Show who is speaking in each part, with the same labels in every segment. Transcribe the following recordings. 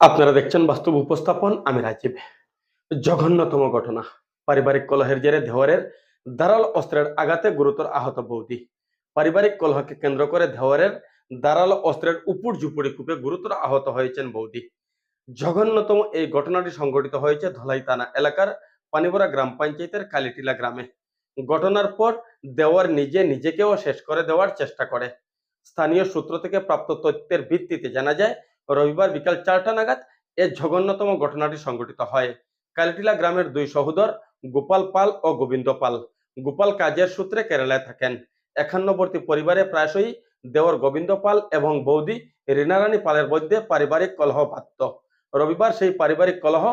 Speaker 1: আপনারা দেখছেন বাস্তব উপস্থাপন, আমি রাজীব। জঘন্যতম ঘটনা, পারিবারিক কলহের জেরে দেওয়ারের দারাল অস্ত্রের আঘাতে গুরুতর আহত বৌদি। পারিবারিক কলহকে কেন্দ্র করে দেওয়ারের দারাল অস্ত্রের উপর ঝুপুড়ি কূপে গুরুতর আহত হয়েছেন বৌদি। জঘন্যতম এই ঘটনাটি সংঘটিত হয়েছে ধলাই থানা এলাকার পানিবরা গ্রাম পঞ্চায়েতের কালিটিলা গ্রামে। ঘটনার পর দেওয়ার নিজে নিজেকেও শেষ করে দেওয়ার চেষ্টা করে। স্থানীয় সূত্র থেকে প্রাপ্ত তথ্যের ভিত্তিতে জানা যায় রবিবার বিকাল চারটা নাগাদ এ জঘন্যতম ঘটনাটি সংঘটিত হয়। কালিটিলা গ্রামের দুই সহোদর, গোপাল পাল ও গোবিন্দ পাল। গোপাল কাজের সূত্রে কেরালায় থাকেন। একান্নবর্তী পরিবারে প্রায়শই দেওর গোবিন্দ পাল এবং বৌদি রীনারানী পালের মধ্যে পারিবারিক কলহ বাধ্য। রবিবার সেই পারিবারিক কলহ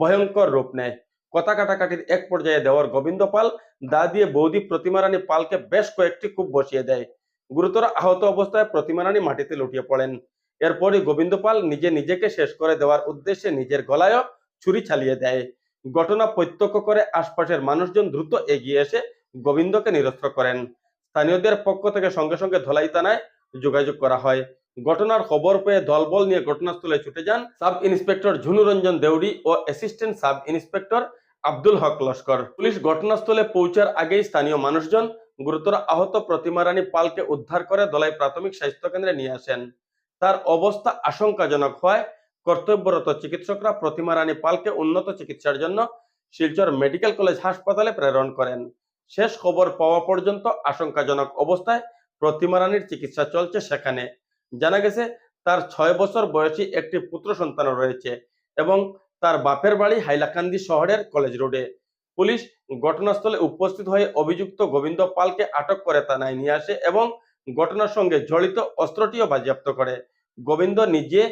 Speaker 1: ভয়ঙ্কর রূপ নেয়। কথা কাটাকাটির এক পর্যায়ে দেওয়ার গোবিন্দ পাল দা দিয়ে বৌদি প্রতিমা রানী পালকে বেশ কয়েকটি কূপ বসিয়ে দেয়। গুরুতর আহত অবস্থায় প্রতিমা রানী মাটিতে লুটিয়ে পড়েন। এরপরই গোবিন্দপাল নিজে নিজেকে শেষ করে দেওয়ার উদ্দেশ্যে নিজের গলায়ও ছুরি চালিয়ে দেয়। ঘটনা প্রত্যক্ষ করে আশপাশের মানুষজন দ্রুত এগিয়ে এসে গোবিন্দকে নিরস্ত্র করেন। স্থানীয়দের পক্ষ থেকে সঙ্গে সঙ্গে ধলাই থানায় যোগাযোগ করা হয়। ঘটনার খবর পেয়ে দলবল নিয়ে ঘটনাস্থলে ছুটে যান সাব ইন্সপেক্টর ঝুনুরঞ্জন দেউড়ি ও assistant sub inspector Abdul Haque Laskar. Police ঘটনাস্থলে পৌঁছার আগেই স্থানীয় মানুষজন গুরুতর আহত প্রতিমা রানী পালকে উদ্ধার করে দলাই প্রাথমিক স্বাস্থ্য কেন্দ্রে নিয়ে আসেন। তার অবস্থা আশঙ্কাজনক হওয়ায় কর্তব্যরত চিকিৎসকরা প্রতিমা রানী পালকে উন্নত চিকিৎসার জন্য শিলচর মেডিকেল কলেজ হাসপাতালে প্রেরণ করেন। শেষ খবর পাওয়া পর্যন্ত আশঙ্কাজনক অবস্থায় প্রতিমা রানীর চিকিৎসা চলছে সেখানে। জানা গেছে, তার ছয় বছর বয়সী একটি পুত্র সন্তান রয়েছে এবং তার বাপের বাড়ি হাইলাকান্দি শহরের কলেজ রোডে। পুলিশ ঘটনাস্থলে উপস্থিত হয়ে অভিযুক্ত গোবিন্দ পালকে আটক করে থানায় নিয়ে আসে এবং ঘটনার সঙ্গে জড়িত অস্ত্রটিও বাজেয়াপ্ত করে। গোবিন্দ নিজে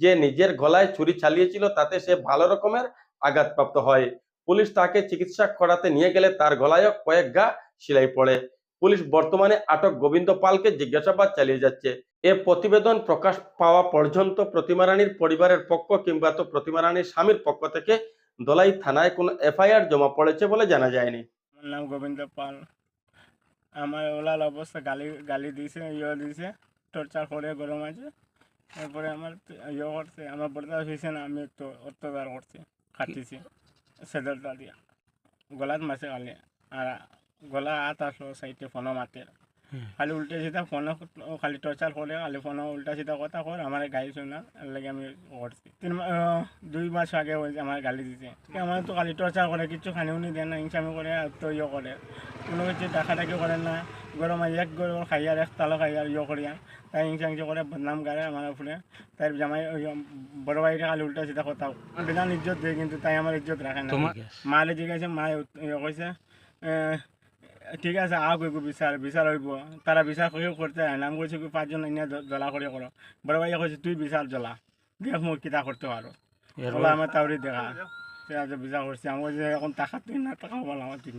Speaker 1: যে নিজের গলায় ছুরি চালিয়েছিল, তাতে সে ভালো রকমের আঘাতপ্রাপ্ত হয়। পুলিশ তাকে চিকিৎসা করাতে নিয়ে গেলে তার গলায়ও কয়েক গা সিলাই পড়ে। পুলিশ বর্তমানে আটক গোবিন্দ পালকে জিজ্ঞাসাবাদ চালিয়ে যাচ্ছে। এ প্রতিবেদন প্রকাশ পাওয়া পর্যন্ত প্রতিমা রানীর পরিবারের পক্ষ কিংবা তো প্রতিমা রানীর স্বামীর পক্ষ থেকে দলাই থানায় কোনো এফআইআর জমা পড়েছে বলে জানা যায়নি।
Speaker 2: নাম গোবিন্দ পাল। আমার ওলার অবস্থা, গালি গালি দিয়েছে ইয়ে দিয়েছে টর্চার করে গরম আছে। তারপরে আমার ইয়ে করছে, আমার বর্দাস হয়েছে না, আমি একটু অত্যাচার করছি খাটিছি সেদরটা দিয়া। গলাত মাসে গালি, আর গলা হাত আসলো, সাইডে ফোনও মাতে খালি উল্টে সিধা ফোনও খালি টর্চার করে খালি ফোনও উল্টা সিধা কথা কর আমার গাড়ি শোনা এর লাগে আমি করছি। তিন দুই মাস আগে হয়েছে আমার গালি দিছে। আমার তো খালি টর্চার করে কিছু খানিও নি দেয় না হিংসামি করে আর তো ইয়ে করে। কোনো কিছু ডাকাডাকি করে না গরম এক গরম খাই আর এক তালো খাই আর ইয়ে করিয়া তাই হিংসা হিংসা করে বদনাম গাড়ে আমার উপরে। তাই জামাই বড় ভাইটা খালি উল্টা সিধা কথা বিধান ইজ্জত দেয় কিন্তু তাই আমার ইজ্জত রাখে না। মালে জিজ্ঞাসা মায়ে ইয়ে কইছে ঠিক আছে কইব বিচার বিচার হইব। তারা বিচার করিও করতে নাম কইছে কি পাঁচজন এনে জ্বলা করে করো বড় ভাই কইছে তুই বিচার জ্বলা। দেখ মোক কিতা করতে পারো আমার তাউরি দেখা। তে আজ বিচার করছি আমি এখন টাকা তুই না টাকা বলা আমার তুই